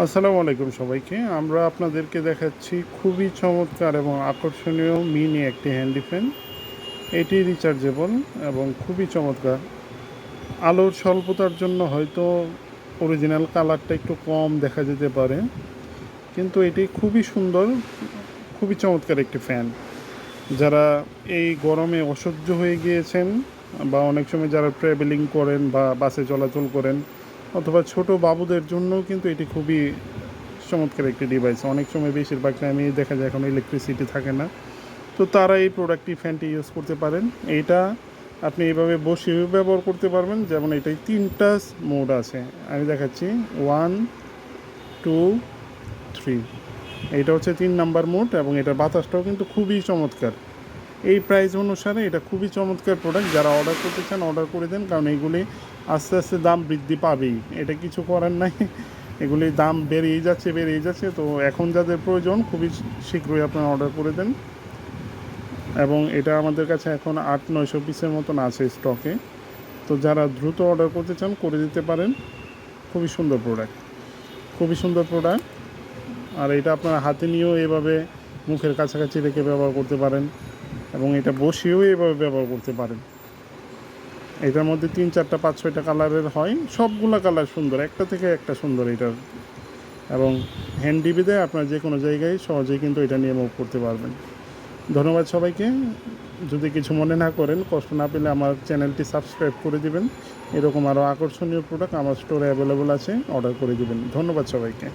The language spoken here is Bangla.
আসসালামু আলাইকুম সবাইকে। আমরা আপনাদেরকে দেখাচ্ছি খুবই চমৎকার এবং আকর্ষণীয় মিনি একটি হ্যান্ডি ফ্যান। এটি রিচার্জেবল এবং খুবই চমৎকার। আলোর স্বল্পতার জন্য হয়তো অরিজিনাল কালারটা একটু কম দেখা যেতে পারে, কিন্তু এটি খুবই সুন্দর, খুবই চমৎকার একটি ফ্যান। যারা এই গরমে অসহ্য হয়ে গিয়েছেন বা অনেক সময় যারা ট্রাভেলিং করেন বা বাসে চলাচল করেন অথবা ছোট বাবুদের জন্যও কিন্তু এটি খুবই চমৎকার একটি ডিভাইস অনেক সময় বেশিরভাগ টাইমে দেখা যায় এখন ইলেকট্রিসিটি থাকে না। তো তারা এই প্রোডাক্টটি ফ্যানটি ইউজ করতে পারেন। এইটা আপনি এইভাবে বসিয়েও ব্যবহার করতে পারবেন। যেমন এটাই তিনটা মোড আছে। আমি দেখাচ্ছি। ওয়ান টু থ্রি এটা হচ্ছে তিন নাম্বার মোড এবং এটার বাতাসটাও কিন্তু খুবই চমৎকার। এই প্রাইস অনুসারে এটা খুবই চমৎকার প্রোডাক্ট যারা অর্ডার করতে চান অর্ডার করে দেন, কারণ এগুলি আস্তে আস্তে দাম বৃদ্ধি পাবেই। এটা কিছু করার নাই। এগুলি দাম বেড়েই যাচ্ছে বেড়েই যাচ্ছে। তো এখন যাদের প্রয়োজন, খুবই শীঘ্রই আপনারা অর্ডার করে দেন। এবং এটা আমাদের কাছে এখন আট, নয়শো পিসের মতন আছে স্টকে তো যারা দ্রুত অর্ডার করতে চান, করে দিতে পারেন। খুবই সুন্দর প্রোডাক্ট খুবই সুন্দর প্রোডাক্ট আর এটা আপনারা হাতে নিয়েও এভাবে মুখের কাছাকাছি রেখে ব্যবহার করতে পারেন। এবং এটা বসিয়েও এভাবে ব্যবহার করতে পারেন। এটার মধ্যে তিন, চারটা, পাঁচ, ছয়টা কালারের হয়। সবগুলো কালার সুন্দর, একটা থেকে একটা সুন্দর এটার। এবং হ্যান্ড ডিবিতে আপনার যে কোনো জায়গায় সহজেই কিন্তু এটা নিয়ে মুভ করতে পারবেন। ধন্যবাদ সবাইকে। যদি কিছু মনে না করেন, কষ্ট না পেলে আমার চ্যানেলটি সাবস্ক্রাইব করে দিবেন। এরকম আরও আকর্ষণীয় প্রোডাক্ট আমার স্টোরে অ্যাভেলেবল আছে অর্ডার করে দিবেন। ধন্যবাদ সবাইকে।